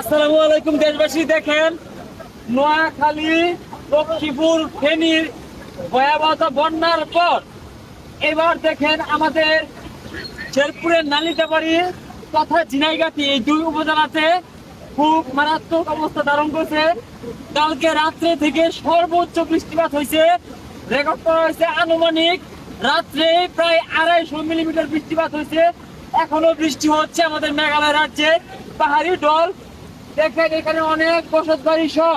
আসসালামু আলাইকুম, দেশবাসী দেখেন, নোয়াখালী, লক্ষ্মীপুর, ফেনীর ভয়াবহ বন্যার পর এবার দেখেন আমাদের শেরপুরের নালিতাবাড়ি তথা ঝিনাইগাতি এই দুই উপজেলাতে খুব মারাত্মক অবস্থা ধারণ করছে। কালকে রাত্রে থেকে সর্বোচ্চ বৃষ্টিপাত হয়েছে। রেকর্ড করা হয়েছে আনুমানিক রাত্রে প্রায় আড়াইশো মিলিমিটার বৃষ্টিপাত হয়েছে। এখনও বৃষ্টি হচ্ছে আমাদের মেঘালয় রাজ্যে। পাহাড়ি ডল দেখেন এখানে অনেক বসত বাড়ি সহ।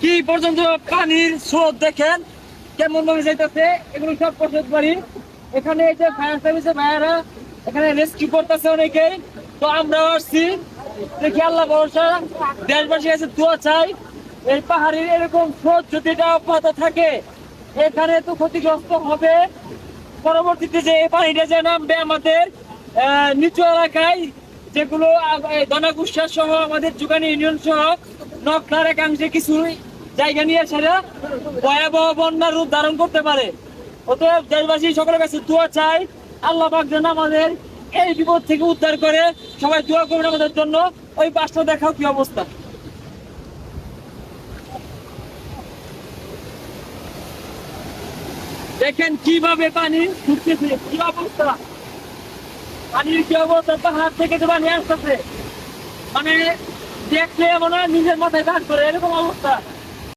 কি পর্যন্ত পানির স্রোত দেখেন? কেমন ভাবে যাইতেছে? এগুলো সব বসত বাড়ি। এখানে এই যে ফায়ার সার্ভিসের ভাইয়ারা এখানে রেস্কিউ করতেছে অনেকেই। তো আমরাও আসছি। দেখি আল্লাহ ভরসা। দেশবাসী আছে, দোয়া চাই। এই পাহাড়ের এরকম স্রোত যদি এটা অব্যাহত থাকে, এখানে তো ক্ষতিগ্রস্ত হবে। পরবর্তীতে যে এই পানিটা যে নামবে আমাদের নিচু এলাকায় যেগুলো দনাগুসা সহ আমাদের যুগানি ইউনিয়ন সহ নকলার একাংশে কিছু জায়গা নিয়ে সেটা ভয়াবহ বন্যার রূপ ধারণ করতে পারে। অতএব দেশবাসী, সকলের কাছে দোয়া চাই, আল্লাহ যেন আমাদের এই বিপদ থেকে উদ্ধার করে সবাই দোয়া করবেন আমাদের জন্য। ওই পাঁচটা দেখাও কি অবস্থা। দেখেন কীভাবে পানি ঢুকতেছে কি অবস্থা। পানির কি অবস্থা পাহাড় থেকে যে পানি আসতেছে। মানে দেখলে মনে হয় নিজের মাথায় দাগ করে এরকম অবস্থা।